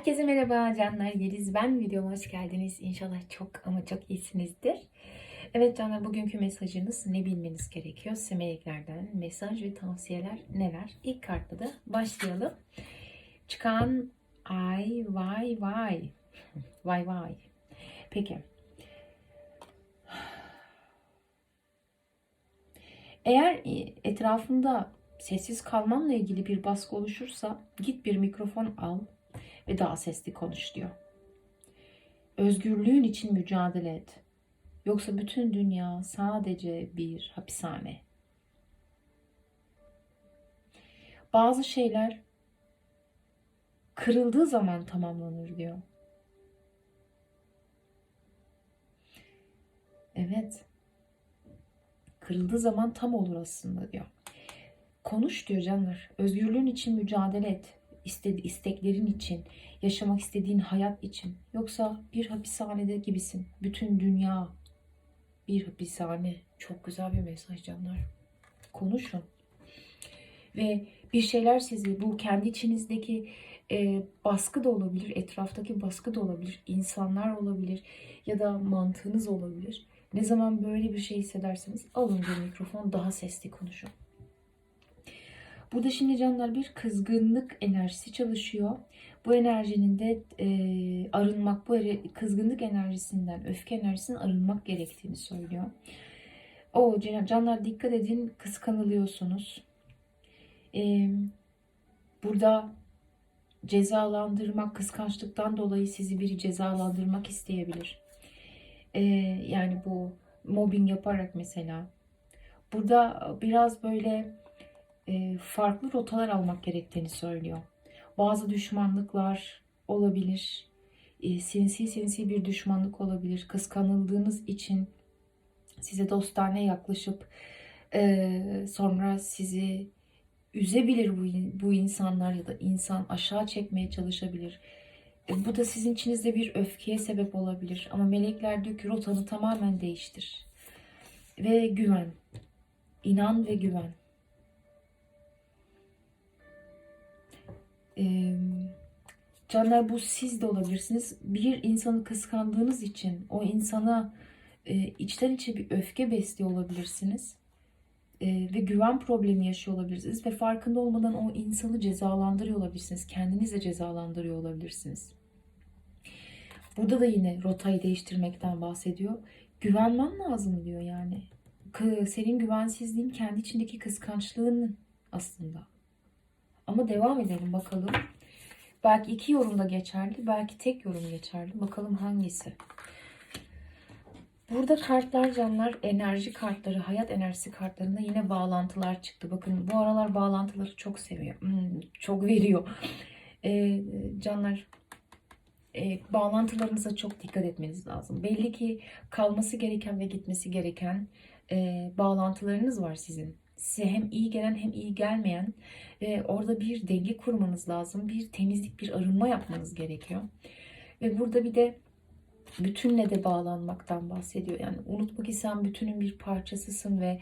Herkese merhaba canlar. Yeliz ben. Videoma hoş geldiniz. İnşallah çok ama çok iyisinizdir. Evet canlar bugünkü mesajınız ne bilmeniz gerekiyor? Size meleklerden mesaj ve tavsiyeler neler? İlk kartla da başlayalım. Çıkan ay vay vay. Vay vay. Peki. Eğer etrafında sessiz kalmanla ilgili bir baskı oluşursa git bir mikrofon al ve daha sesli konuş diyor. Özgürlüğün için mücadele et. Yoksa bütün dünya sadece bir hapishane. Bazı şeyler kırıldığı zaman tamamlanır diyor. Evet. Kırıldığı zaman tam olur aslında diyor. Konuş diyor canlar. Özgürlüğün için mücadele et. İstedi, isteklerin için, yaşamak istediğin hayat için. Yoksa bir hapishanede gibisin. Bütün dünya bir hapishane. Çok güzel bir mesaj canlar. Konuşun. Ve bir şeyler sizi bu kendi içinizdeki e, baskı da olabilir, etraftaki baskı da olabilir, insanlar olabilir ya da mantığınız olabilir. Ne zaman böyle bir şey hissederseniz alın bir mikrofon daha sesli konuşun. Burada şimdi canlar bir kızgınlık enerjisi çalışıyor. Bu enerjinin de e, arınmak, bu kızgınlık enerjisinden, öfke enerjisinden arınmak gerektiğini söylüyor. O canlar dikkat edin, kıskanılıyorsunuz. E, burada cezalandırmak, kıskançlıktan dolayı sizi biri cezalandırmak isteyebilir. E, yani bu mobbing yaparak mesela. Burada biraz böyle farklı rotalar almak gerektiğini söylüyor. Bazı düşmanlıklar olabilir. E, sinsi sinsi bir düşmanlık olabilir. Kıskanıldığınız için size dostane yaklaşıp e, sonra sizi üzebilir bu, insanlar ya da insan aşağı çekmeye çalışabilir. E, bu da sizin içinizde bir öfkeye sebep olabilir. Ama melekler diyor ki rotanı tamamen değiştir. Ve güven. İnan ve güven. Canlar bu siz de olabilirsiniz. Bir insanı kıskandığınız için o insana e, içten içe bir öfke besliyor olabilirsiniz. E, ve güven problemi yaşıyor olabilirsiniz. Ve farkında olmadan o insanı cezalandırıyor olabilirsiniz. Kendiniz de cezalandırıyor olabilirsiniz. Burada da yine rotayı değiştirmekten bahsediyor. Güvenmen lazım diyor yani. Senin güvensizliğin kendi içindeki kıskançlığın aslında. Ama devam edelim bakalım. Belki iki yorum da geçerli. Belki tek yorum geçerli. Bakalım hangisi. Burada kartlar canlar enerji kartları, hayat enerjisi kartlarında yine bağlantılar çıktı. Bakın bu aralar bağlantıları çok seviyor. Hmm, çok veriyor. Ee, canlar e, bağlantılarınıza çok dikkat etmeniz lazım. Belli ki kalması gereken ve gitmesi gereken e, bağlantılarınız var sizin size hem iyi gelen hem iyi gelmeyen ve orada bir denge kurmanız lazım. Bir temizlik, bir arınma yapmanız gerekiyor. Ve burada bir de bütünle de bağlanmaktan bahsediyor. Yani unutma ki sen bütünün bir parçasısın ve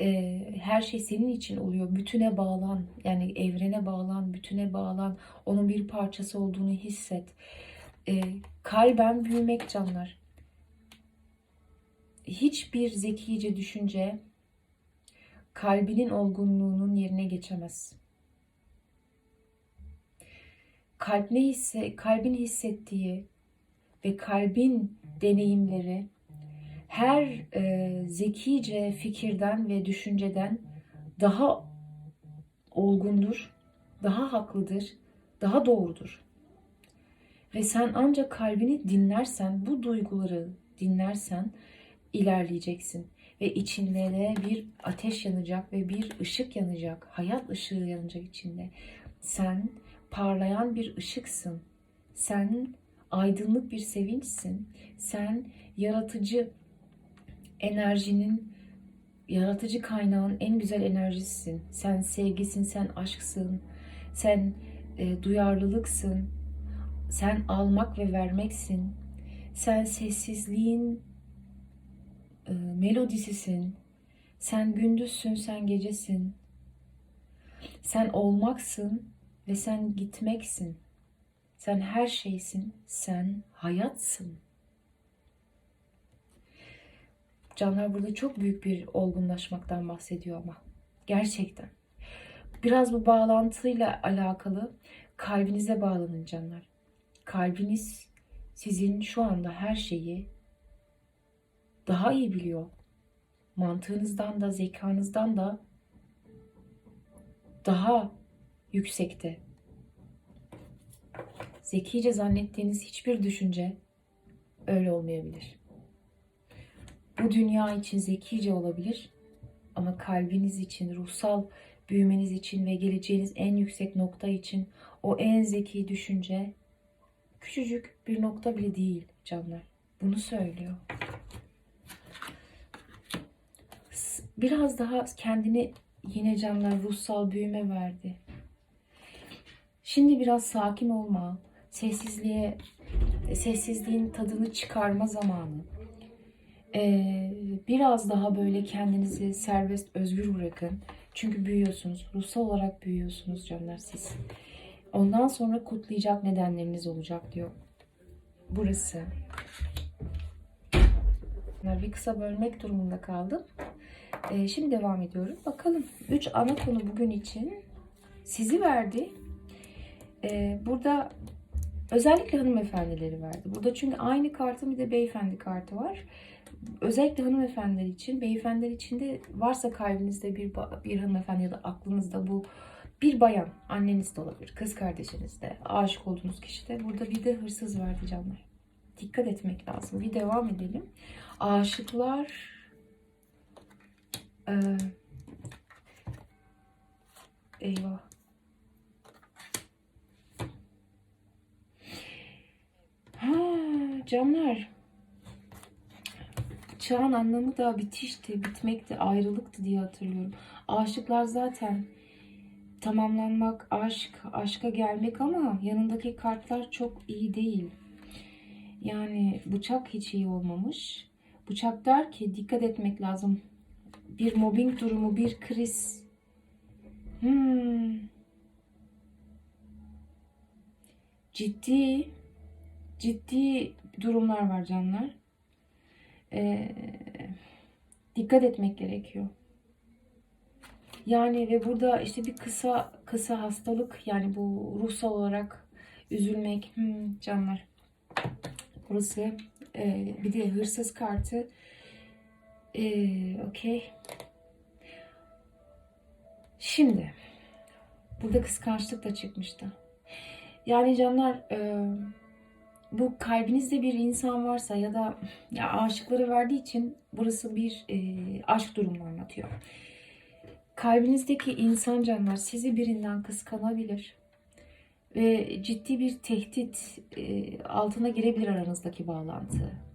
e, her şey senin için oluyor. Bütüne bağlan, yani evrene bağlan, bütüne bağlan. Onun bir parçası olduğunu hisset. E, kalben büyümek canlar. Hiçbir zekice düşünce kalbinin olgunluğunun yerine geçemez. Kalp ne hisse, kalbin hissettiği ve kalbin deneyimleri her e, zekice fikirden ve düşünceden daha olgundur, daha haklıdır, daha doğrudur. Ve sen ancak kalbini dinlersen, bu duyguları dinlersen ilerleyeceksin ve içinde de bir ateş yanacak ve bir ışık yanacak. Hayat ışığı yanacak içinde. Sen parlayan bir ışıksın. Sen aydınlık bir sevinçsin. Sen yaratıcı enerjinin yaratıcı kaynağın en güzel enerjisisin. Sen sevgisin, sen aşksın. Sen e, duyarlılıksın. Sen almak ve vermeksin. Sen sessizliğin e, melodisisin. Sen gündüzsün, sen gecesin. Sen olmaksın ve sen gitmeksin. Sen her şeysin. Sen hayatsın. Canlar burada çok büyük bir olgunlaşmaktan bahsediyor ama. Gerçekten. Biraz bu bağlantıyla alakalı kalbinize bağlanın canlar. Kalbiniz sizin şu anda her şeyi daha iyi biliyor. Mantığınızdan da zekanızdan da daha yüksekte. Zekice zannettiğiniz hiçbir düşünce öyle olmayabilir. Bu dünya için zekice olabilir ama kalbiniz için, ruhsal büyümeniz için ve geleceğiniz en yüksek nokta için o en zeki düşünce küçücük bir nokta bile değil canlar. Bunu söylüyor. Biraz daha kendini yine canlar ruhsal büyüme verdi. Şimdi biraz sakin olma, sessizliğe, sessizliğin tadını çıkarma zamanı. Ee, biraz daha böyle kendinizi serbest, özgür bırakın. Çünkü büyüyorsunuz, ruhsal olarak büyüyorsunuz canlar siz. Ondan sonra kutlayacak nedenleriniz olacak diyor. Burası. Bir kısa bölmek durumunda kaldım. Ee, şimdi devam ediyorum. Bakalım. Üç ana konu bugün için sizi verdi. Ee, burada özellikle hanımefendileri verdi. Burada çünkü aynı kartın bir de beyefendi kartı var. Özellikle hanımefendiler için, beyefendiler için de varsa kalbinizde bir, bir hanımefendi ya da aklınızda bu bir bayan, anneniz de olabilir, kız kardeşiniz de, aşık olduğunuz kişi de. Burada bir de hırsız verdi canlar. Dikkat etmek lazım. Bir devam edelim. Aşıklar ee, eyvah. Ha, canlar. Çağın anlamı da bitişti, bitmekti, ayrılıktı diye hatırlıyorum. Aşıklar zaten tamamlanmak, aşk, aşka gelmek ama yanındaki kartlar çok iyi değil. Yani bıçak hiç iyi olmamış. Bıçak der ki dikkat etmek lazım. Bir mobbing durumu, bir kriz. Hmm. Ciddi, ciddi durumlar var canlar. Ee, dikkat etmek gerekiyor. Yani ve burada işte bir kısa kısa hastalık yani bu ruhsal olarak üzülmek hmm, canlar. Burası e, bir de hırsız kartı. E, Okey. Şimdi burada kıskançlık da çıkmıştı. Yani canlar e, bu kalbinizde bir insan varsa ya da ya aşıkları verdiği için burası bir e, aşk durumunu anlatıyor. Kalbinizdeki insan canlar sizi birinden kıskanabilir ve ciddi bir tehdit e, altına girebilir aranızdaki bağlantı.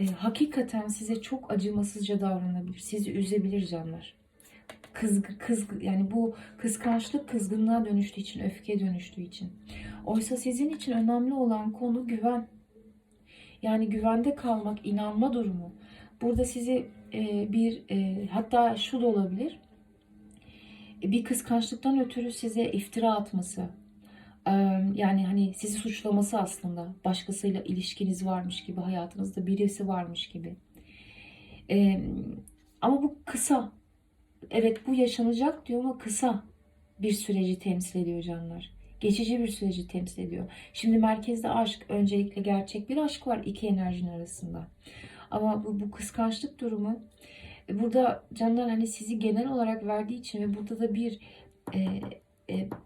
E, hakikaten size çok acımasızca davranabilir, sizi üzebilir canlar. Kızgı, kızgı, yani bu kıskançlık kızgınlığa dönüştüğü için, öfkeye dönüştüğü için. Oysa sizin için önemli olan konu güven. Yani güvende kalmak, inanma durumu. Burada sizi e, bir e, hatta şu da olabilir. E, bir kıskançlıktan ötürü size iftira atması. Yani hani sizi suçlaması aslında. Başkasıyla ilişkiniz varmış gibi, hayatınızda birisi varmış gibi. Ama bu kısa. Evet bu yaşanacak diyor ama kısa bir süreci temsil ediyor canlar geçici bir süreci temsil ediyor. Şimdi merkezde aşk, öncelikle gerçek bir aşk var iki enerjinin arasında. Ama bu, bu kıskançlık durumu e, burada canlar hani sizi genel olarak verdiği için ve burada da bir e,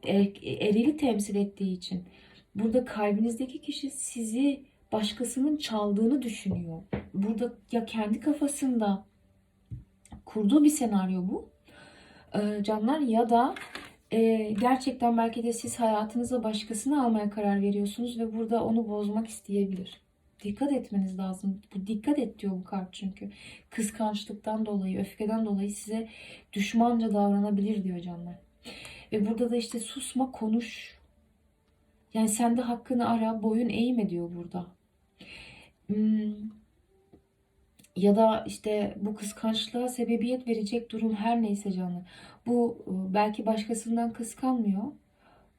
erili temsil ettiği için burada kalbinizdeki kişi sizi başkasının çaldığını düşünüyor. Burada ya kendi kafasında kurduğu bir senaryo bu. E, canlar ya da e, gerçekten belki de siz hayatınıza başkasını almaya karar veriyorsunuz ve burada onu bozmak isteyebilir. Dikkat etmeniz lazım. Bu dikkat et diyor bu kart çünkü. Kıskançlıktan dolayı, öfkeden dolayı size düşmanca davranabilir diyor canlar. Ve burada da işte susma, konuş. Yani sen de hakkını ara, boyun eğme diyor burada. Hmm. Ya da işte bu kıskançlığa sebebiyet verecek durum her neyse canlar. Bu e, belki başkasından kıskanmıyor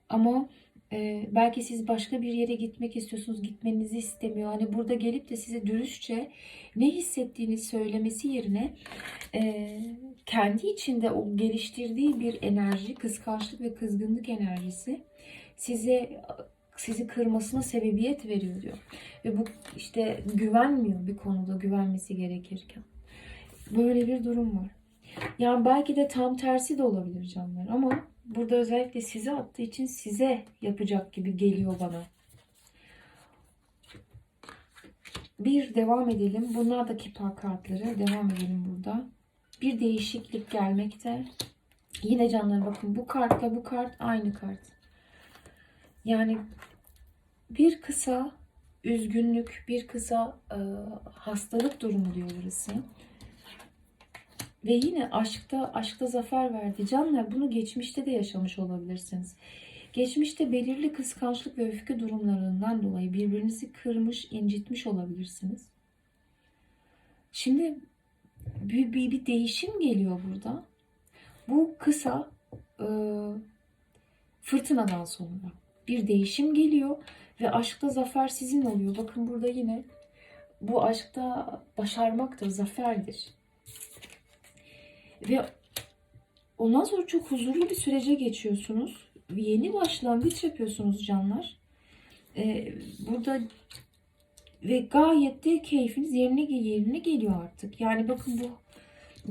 ama Ee, belki siz başka bir yere gitmek istiyorsunuz, gitmenizi istemiyor. Hani burada gelip de size dürüstçe ne hissettiğini söylemesi yerine e, kendi içinde o geliştirdiği bir enerji, kıskançlık ve kızgınlık enerjisi size sizi kırmasına sebebiyet veriyor diyor. Ve bu işte güvenmiyor bir konuda güvenmesi gerekirken. Böyle bir durum var. Yani belki de tam tersi de olabilir canlar ama burada özellikle size attığı için size yapacak gibi geliyor bana. Bir devam edelim. Bunlar da kipar kartları. Devam edelim burada. Bir değişiklik gelmekte. Yine canlar bakın bu kartla bu kart aynı kart. Yani bir kısa üzgünlük, bir kısa e, hastalık durumu diyor burası. Ve yine aşkta aşkta zafer verdi. Canlar bunu geçmişte de yaşamış olabilirsiniz. Geçmişte belirli kıskançlık ve öfke durumlarından dolayı birbirinizi kırmış, incitmiş olabilirsiniz. Şimdi bir, bir, bir değişim geliyor burada. Bu kısa e, fırtınadan sonra bir değişim geliyor ve aşkta zafer sizin oluyor. Bakın burada yine bu aşkta başarmaktır, zaferdir. Ve ondan sonra çok huzurlu bir sürece geçiyorsunuz. Yeni başlangıç yapıyorsunuz canlar. Ee, burada ve gayet de keyfiniz yerine yerine geliyor artık. Yani bakın bu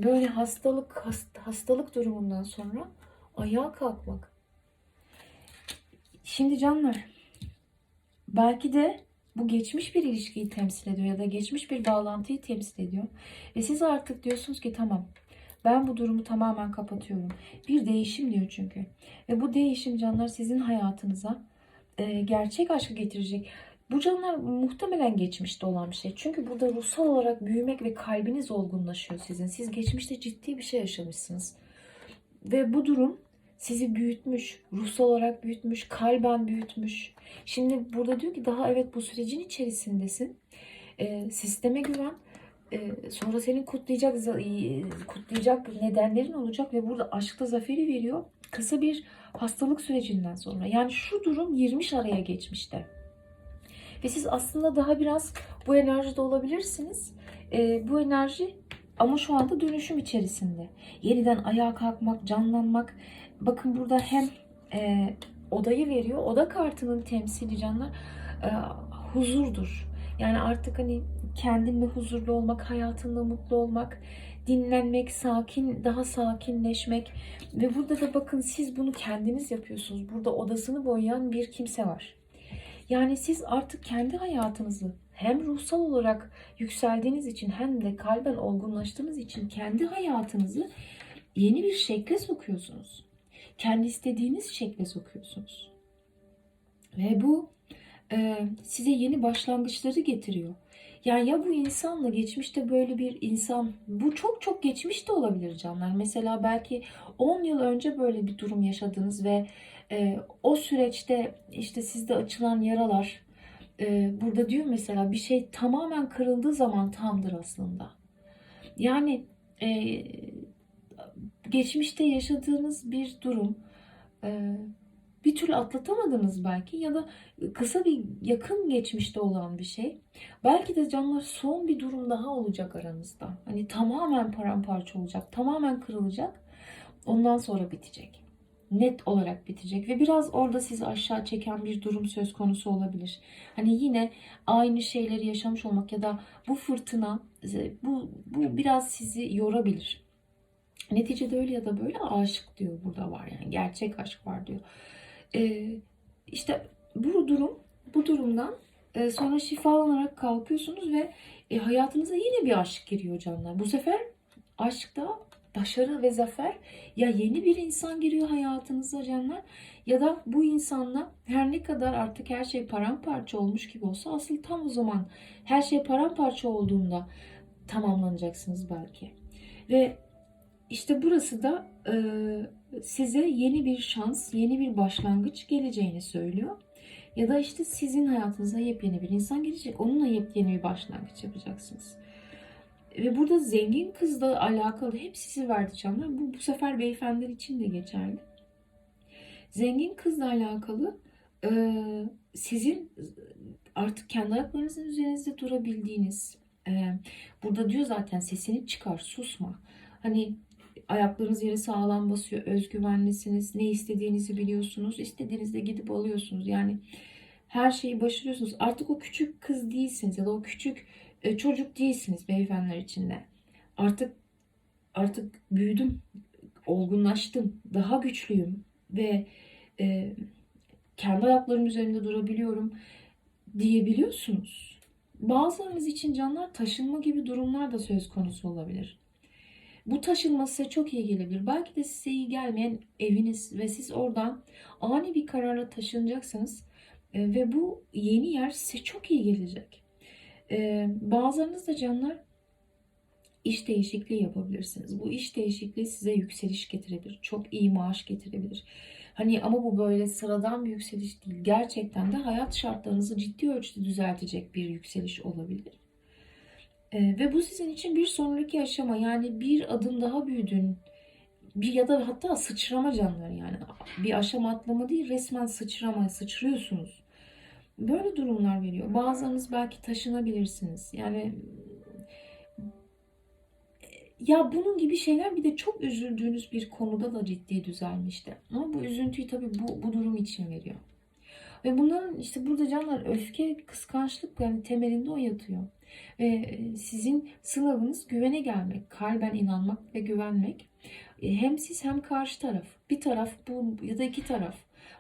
böyle hastalık hast, hastalık durumundan sonra ayağa kalkmak. Şimdi canlar belki de bu geçmiş bir ilişkiyi temsil ediyor ya da geçmiş bir bağlantıyı temsil ediyor. Ve siz artık diyorsunuz ki tamam ben bu durumu tamamen kapatıyorum. Bir değişim diyor çünkü. Ve bu değişim canlar sizin hayatınıza e, gerçek aşkı getirecek. Bu canlar muhtemelen geçmişte olan bir şey. Çünkü burada ruhsal olarak büyümek ve kalbiniz olgunlaşıyor sizin. Siz geçmişte ciddi bir şey yaşamışsınız. Ve bu durum sizi büyütmüş, ruhsal olarak büyütmüş, kalben büyütmüş. Şimdi burada diyor ki daha evet bu sürecin içerisindesin. E, sisteme güven. E, sonra senin kutlayacak e, kutlayacak nedenlerin olacak ve burada aşkta zaferi veriyor. Kısa bir hastalık sürecinden sonra. Yani şu durum 20 araya geçmişte. Ve siz aslında daha biraz bu enerjide olabilirsiniz. E, bu enerji ama şu anda dönüşüm içerisinde. Yeniden ayağa kalkmak, canlanmak. Bakın burada hem e, odayı veriyor. Oda kartının temsili canlar e, huzurdur. Yani artık hani kendinle huzurlu olmak, hayatınla mutlu olmak, dinlenmek, sakin, daha sakinleşmek ve burada da bakın siz bunu kendiniz yapıyorsunuz. Burada odasını boyayan bir kimse var. Yani siz artık kendi hayatınızı hem ruhsal olarak yükseldiğiniz için hem de kalben olgunlaştığınız için kendi hayatınızı yeni bir şekle sokuyorsunuz. Kendi istediğiniz şekle sokuyorsunuz. Ve bu e, size yeni başlangıçları getiriyor. Yani ya bu insanla geçmişte böyle bir insan, bu çok çok geçmiş de olabilir canlar. Mesela belki 10 yıl önce böyle bir durum yaşadınız ve e, o süreçte işte sizde açılan yaralar, e, burada diyor mesela bir şey tamamen kırıldığı zaman tamdır aslında. Yani e, geçmişte yaşadığınız bir durum, e, bir türlü atlatamadınız belki ya da kısa bir yakın geçmişte olan bir şey. Belki de canlar son bir durum daha olacak aranızda. Hani tamamen paramparça olacak, tamamen kırılacak. Ondan sonra bitecek. Net olarak bitecek ve biraz orada sizi aşağı çeken bir durum söz konusu olabilir. Hani yine aynı şeyleri yaşamış olmak ya da bu fırtına bu, bu biraz sizi yorabilir. Neticede öyle ya da böyle aşık diyor burada var yani gerçek aşk var diyor. Ee, işte bu durum, bu durumdan e, sonra şifalanarak kalkıyorsunuz ve e, hayatınıza yine bir aşk giriyor canlar. Bu sefer aşkta başarı ve zafer ya yeni bir insan giriyor hayatınıza canlar ya da bu insanla her ne kadar artık her şey paramparça olmuş gibi olsa asıl tam o zaman her şey paramparça olduğunda tamamlanacaksınız belki. Ve işte burası da e, size yeni bir şans, yeni bir başlangıç geleceğini söylüyor. Ya da işte sizin hayatınıza yepyeni bir insan gelecek. Onunla yepyeni bir başlangıç yapacaksınız. Ve burada zengin kızla alakalı hep sizi verdi canlar. Bu, bu sefer beyefendiler için de geçerli. Zengin kızla alakalı Ee, sizin artık kendi ayaklarınızın üzerinizde durabildiğiniz, e, burada diyor zaten sesini çıkar, susma. Hani ayaklarınız yere sağlam basıyor, özgüvenlisiniz, ne istediğinizi biliyorsunuz, istediğinizde gidip alıyorsunuz. Yani her şeyi başarıyorsunuz. Artık o küçük kız değilsiniz ya da o küçük e, çocuk değilsiniz beyefendiler içinde. Artık artık büyüdüm, olgunlaştım, daha güçlüyüm ve e, kendi ayaklarım üzerinde durabiliyorum diyebiliyorsunuz. Bazılarınız için canlar taşınma gibi durumlar da söz konusu olabilir. Bu taşınma size çok iyi gelebilir. Belki de size iyi gelmeyen eviniz ve siz oradan ani bir kararla taşınacaksınız. E, ve bu yeni yer size çok iyi gelecek. E, bazılarınız da canlar iş değişikliği yapabilirsiniz. Bu iş değişikliği size yükseliş getirebilir. Çok iyi maaş getirebilir. Hani ama bu böyle sıradan bir yükseliş değil. Gerçekten de hayat şartlarınızı ciddi ölçüde düzeltecek bir yükseliş olabilir. Ee, ve bu sizin için bir sonraki aşama yani bir adım daha büyüdün. Bir ya da hatta sıçrama canları yani bir aşama atlama değil resmen sıçrama sıçrıyorsunuz. Böyle durumlar veriyor. Bazılarınız belki taşınabilirsiniz. Yani ya bunun gibi şeyler bir de çok üzüldüğünüz bir konuda da ciddi düzelmişti. Ama bu üzüntüyü tabii bu, bu durum için veriyor. Ve bunların işte burada canlar öfke, kıskançlık yani temelinde o yatıyor. Ve sizin sınavınız güvene gelmek, kalben inanmak ve güvenmek. E, hem siz hem karşı taraf. Bir taraf bu ya da iki taraf.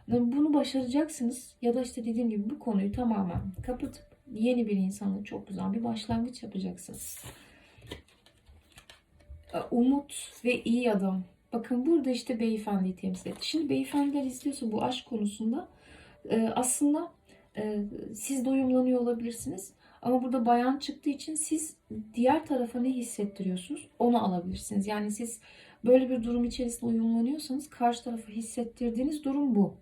Bunu başaracaksınız ya da işte dediğim gibi bu konuyu tamamen kapatıp yeni bir insanla çok güzel bir başlangıç yapacaksınız. E, umut ve iyi adam. Bakın burada işte beyefendiyi temsil etti. Şimdi beyefendiler izliyorsa bu aşk konusunda e, aslında e, siz doyumlanıyor olabilirsiniz. Ama burada bayan çıktığı için siz diğer tarafa ne hissettiriyorsunuz onu alabilirsiniz. Yani siz böyle bir durum içerisinde uyumlanıyorsanız karşı tarafa hissettirdiğiniz durum bu.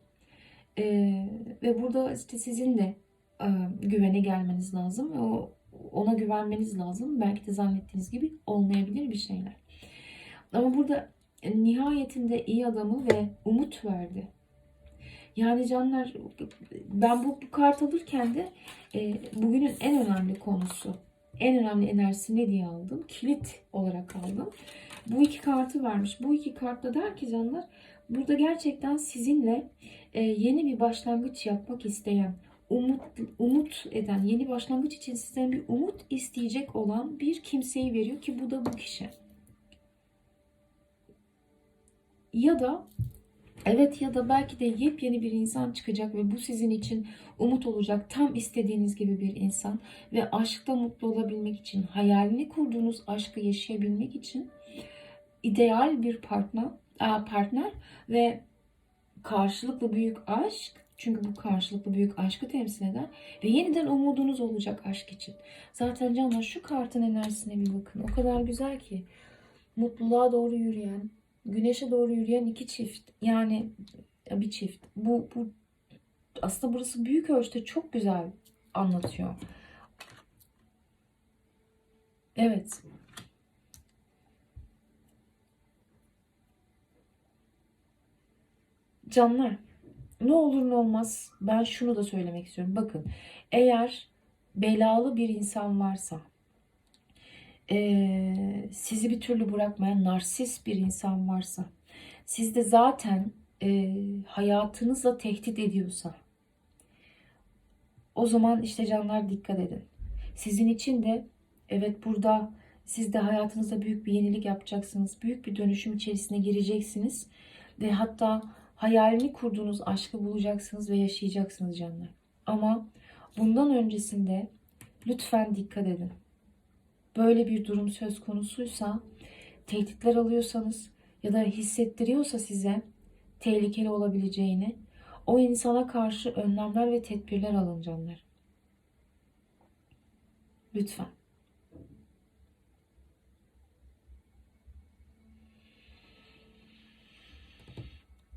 Ee, ve burada işte sizin de e, güvene gelmeniz lazım o ona güvenmeniz lazım. Belki de zannettiğiniz gibi olmayabilir bir şeyler. Ama burada nihayetinde iyi adamı ve umut verdi. Yani canlar ben bu, bu kart alırken de e, bugünün en önemli konusu, en önemli enerjisi ne diye aldım? Kilit olarak aldım. Bu iki kartı vermiş. Bu iki kartta der ki canlar burada gerçekten sizinle e, yeni bir başlangıç yapmak isteyen, umut, umut eden, yeni başlangıç için sizden bir umut isteyecek olan bir kimseyi veriyor ki bu da bu kişi. Ya da Evet ya da belki de yepyeni bir insan çıkacak ve bu sizin için umut olacak. Tam istediğiniz gibi bir insan ve aşkta mutlu olabilmek için, hayalini kurduğunuz aşkı yaşayabilmek için ideal bir partner, partner ve karşılıklı büyük aşk çünkü bu karşılıklı büyük aşkı temsil eder ve yeniden umudunuz olacak aşk için. Zaten canlar şu kartın enerjisine bir bakın. O kadar güzel ki mutluluğa doğru yürüyen, güneşe doğru yürüyen iki çift. Yani bir çift. Bu, bu aslında burası büyük ölçüde çok güzel anlatıyor. Evet. Canlar, ne olur ne olmaz ben şunu da söylemek istiyorum. Bakın, eğer belalı bir insan varsa, sizi bir türlü bırakmayan narsist bir insan varsa, sizde zaten hayatınızla tehdit ediyorsa, o zaman işte canlar dikkat edin. Sizin için de evet burada siz de hayatınızda büyük bir yenilik yapacaksınız. Büyük bir dönüşüm içerisine gireceksiniz. Ve hatta hayalini kurduğunuz aşkı bulacaksınız ve yaşayacaksınız canlar. Ama bundan öncesinde lütfen dikkat edin böyle bir durum söz konusuysa, tehditler alıyorsanız ya da hissettiriyorsa size tehlikeli olabileceğini, o insana karşı önlemler ve tedbirler alın canlar. Lütfen.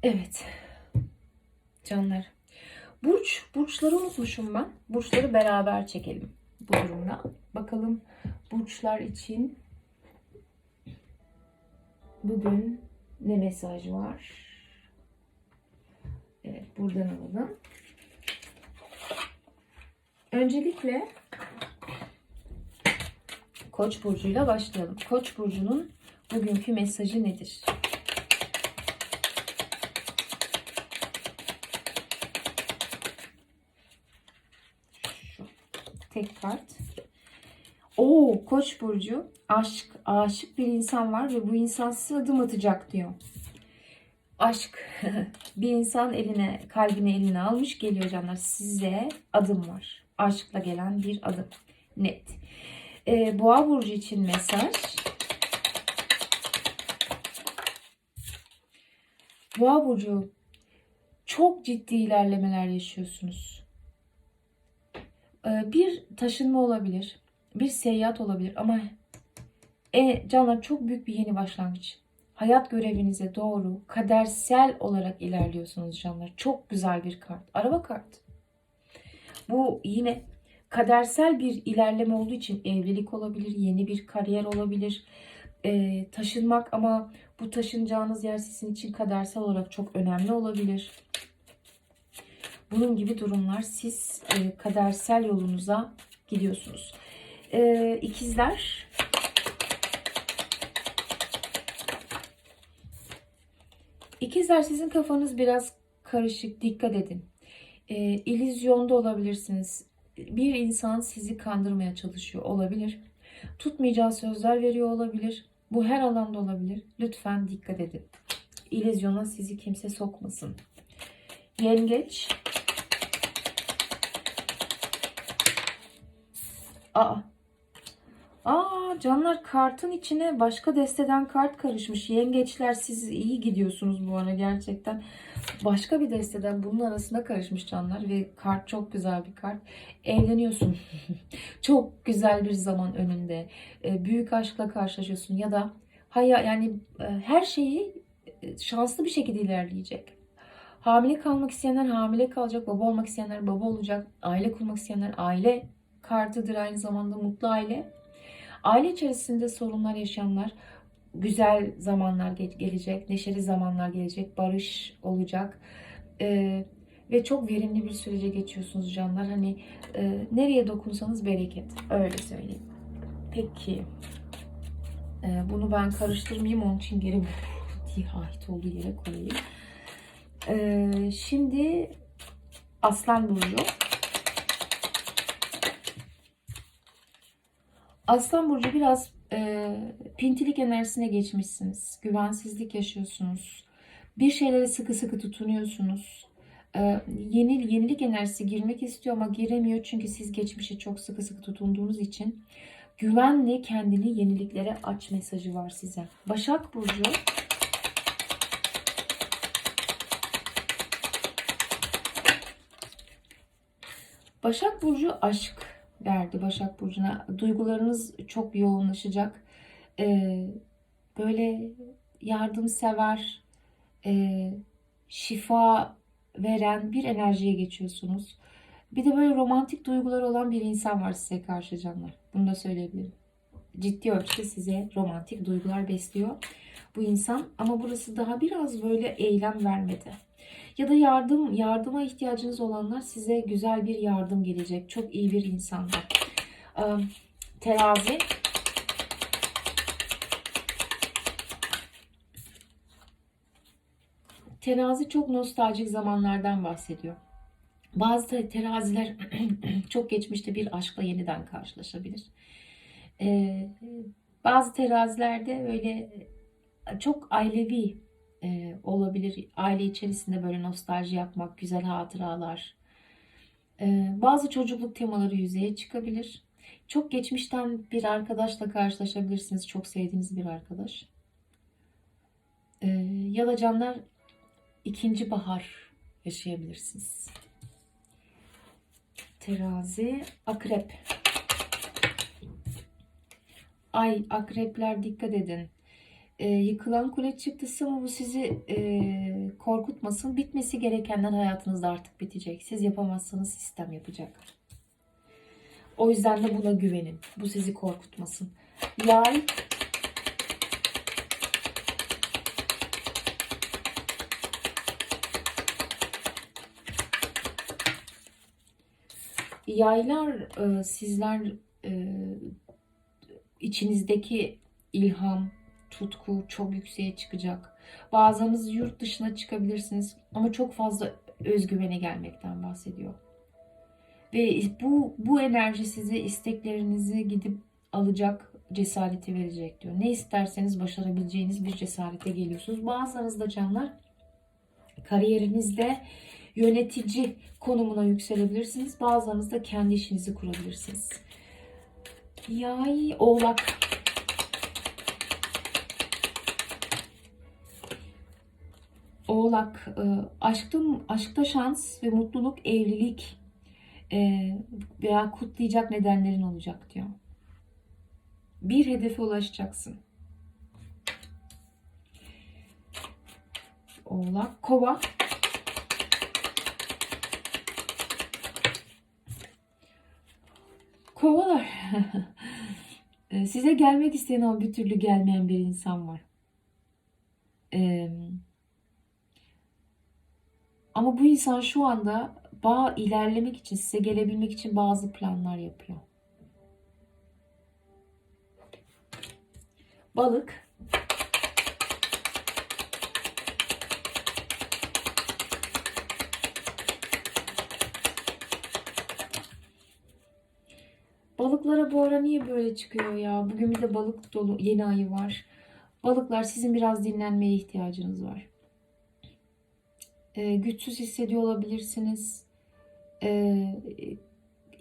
Evet. Canlar. Burç, burçları unutmuşum ben. Burçları beraber çekelim bu durumda. Bakalım burçlar için bugün ne mesaj var? Evet buradan alalım. Öncelikle Koç burcuyla başlayalım. Koç burcunun bugünkü mesajı nedir? Şu tek kart. Oo, Koç burcu aşk, aşık bir insan var ve bu insan size adım atacak diyor. Aşk. bir insan eline, kalbini eline almış geliyor canlar. Size adım var. Aşkla gelen bir adım. Net. Ee, Boğa burcu için mesaj. Boğa burcu çok ciddi ilerlemeler yaşıyorsunuz. Ee, bir taşınma olabilir, bir seyahat olabilir ama e, canlar çok büyük bir yeni başlangıç. Hayat görevinize doğru kadersel olarak ilerliyorsunuz canlar. Çok güzel bir kart. Araba kart. Bu yine kadersel bir ilerleme olduğu için evlilik olabilir, yeni bir kariyer olabilir, e, taşınmak ama bu taşınacağınız yer sizin için kadersel olarak çok önemli olabilir. Bunun gibi durumlar siz e, kadersel yolunuza gidiyorsunuz. E, ikizler İkizler sizin kafanız biraz karışık. Dikkat edin. E, illüzyonda olabilirsiniz. Bir insan sizi kandırmaya çalışıyor olabilir. Tutmayacağı sözler veriyor olabilir. Bu her alanda olabilir. Lütfen dikkat edin. İllüzyona sizi kimse sokmasın. Yengeç. Aa. Aa canlar kartın içine başka desteden kart karışmış. Yengeçler siz iyi gidiyorsunuz bu ara gerçekten. Başka bir desteden bunun arasında karışmış canlar ve kart çok güzel bir kart. Evleniyorsun. çok güzel bir zaman önünde. E, büyük aşkla karşılaşıyorsun ya da hayır yani e, her şeyi e, şanslı bir şekilde ilerleyecek. Hamile kalmak isteyenler hamile kalacak, baba olmak isteyenler baba olacak, aile kurmak isteyenler aile kartıdır aynı zamanda mutlu aile. Aile içerisinde sorunlar yaşayanlar güzel zamanlar gelecek, neşeli zamanlar gelecek, barış olacak. Ee, ve çok verimli bir sürece geçiyorsunuz canlar. Hani e, nereye dokunsanız bereket. Öyle söyleyeyim. Peki. Ee, bunu ben karıştırmayayım. Onun için geri diye ait olduğu yere koyayım. Ee, şimdi Aslan Burcu. Aslan Burcu biraz e, pintilik enerjisine geçmişsiniz. Güvensizlik yaşıyorsunuz. Bir şeylere sıkı sıkı tutunuyorsunuz. E, yeni, yenilik enerjisi girmek istiyor ama giremiyor. Çünkü siz geçmişe çok sıkı sıkı tutunduğunuz için. Güvenle kendini yeniliklere aç mesajı var size. Başak Burcu. Başak Burcu aşk verdi Başak Burcu'na. Duygularınız çok yoğunlaşacak. Ee, böyle yardımsever, e, şifa veren bir enerjiye geçiyorsunuz. Bir de böyle romantik duyguları olan bir insan var size karşı canlar. Bunu da söyleyebilirim. Ciddi ölçüde size romantik duygular besliyor bu insan. Ama burası daha biraz böyle eylem vermedi. Ya da yardım yardıma ihtiyacınız olanlar size güzel bir yardım gelecek. Çok iyi bir insanlar. Terazi Terazi çok nostaljik zamanlardan bahsediyor. Bazı teraziler çok geçmişte bir aşkla yeniden karşılaşabilir. Ee, bazı terazilerde öyle çok ailevi e, olabilir. Aile içerisinde böyle nostalji yapmak, güzel hatıralar. E, bazı çocukluk temaları yüzeye çıkabilir. Çok geçmişten bir arkadaşla karşılaşabilirsiniz. Çok sevdiğiniz bir arkadaş. E, ya ikinci bahar yaşayabilirsiniz. Terazi, akrep. Ay, akrepler dikkat edin e, yıkılan kule çıktısı ama bu sizi e, korkutmasın. Bitmesi gerekenler hayatınızda artık bitecek. Siz yapamazsanız sistem yapacak. O yüzden de buna güvenin. Bu sizi korkutmasın. Yay Yaylar e, sizler e, içinizdeki ilham, tutku çok yükseğe çıkacak. Bazılarınız yurt dışına çıkabilirsiniz ama çok fazla özgüvene gelmekten bahsediyor. Ve bu bu enerji size isteklerinizi gidip alacak cesareti verecek diyor. Ne isterseniz başarabileceğiniz bir cesarete geliyorsunuz. Bazılarınız da canlar kariyerinizde yönetici konumuna yükselebilirsiniz. Bazılarınız da kendi işinizi kurabilirsiniz. Yay, oğlak. Oğlak, e, aşkta, aşkta şans ve mutluluk, evlilik e, veya kutlayacak nedenlerin olacak diyor. Bir hedefe ulaşacaksın. Oğlak, kova. Kovalar. E, Size gelmek isteyen ama bir türlü gelmeyen bir insan var. Ee, ama bu insan şu anda bağ ilerlemek için, size gelebilmek için bazı planlar yapıyor. Balık. Balıklara bu ara niye böyle çıkıyor ya? Bugün bir de balık dolu yeni ayı var. Balıklar sizin biraz dinlenmeye ihtiyacınız var. Ee, güçsüz hissediyor olabilirsiniz. Ee,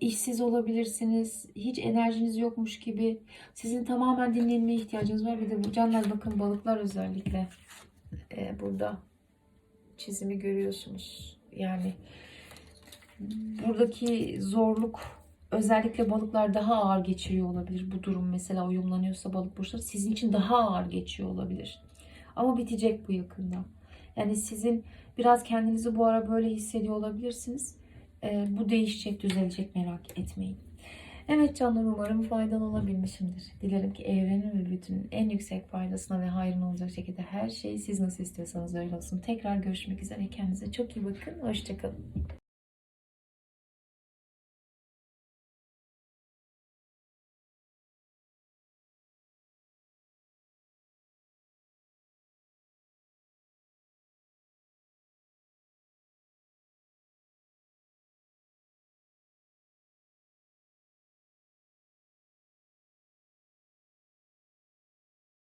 işsiz olabilirsiniz. Hiç enerjiniz yokmuş gibi. Sizin tamamen dinlenmeye ihtiyacınız var. Bir de bu canlar bakın balıklar özellikle. Ee, burada çizimi görüyorsunuz. Yani buradaki zorluk özellikle balıklar daha ağır geçiriyor olabilir. Bu durum mesela uyumlanıyorsa balık burçları sizin için daha ağır geçiyor olabilir. Ama bitecek bu yakında. Yani sizin biraz kendinizi bu ara böyle hissediyor olabilirsiniz. Ee, bu değişecek, düzelecek merak etmeyin. Evet canlar umarım faydalı olabilmişimdir. Dilerim ki evrenin ve bütünün en yüksek faydasına ve hayrına olacak şekilde her şey siz nasıl istiyorsanız öyle olsun. Tekrar görüşmek üzere. Kendinize çok iyi bakın. Hoşçakalın.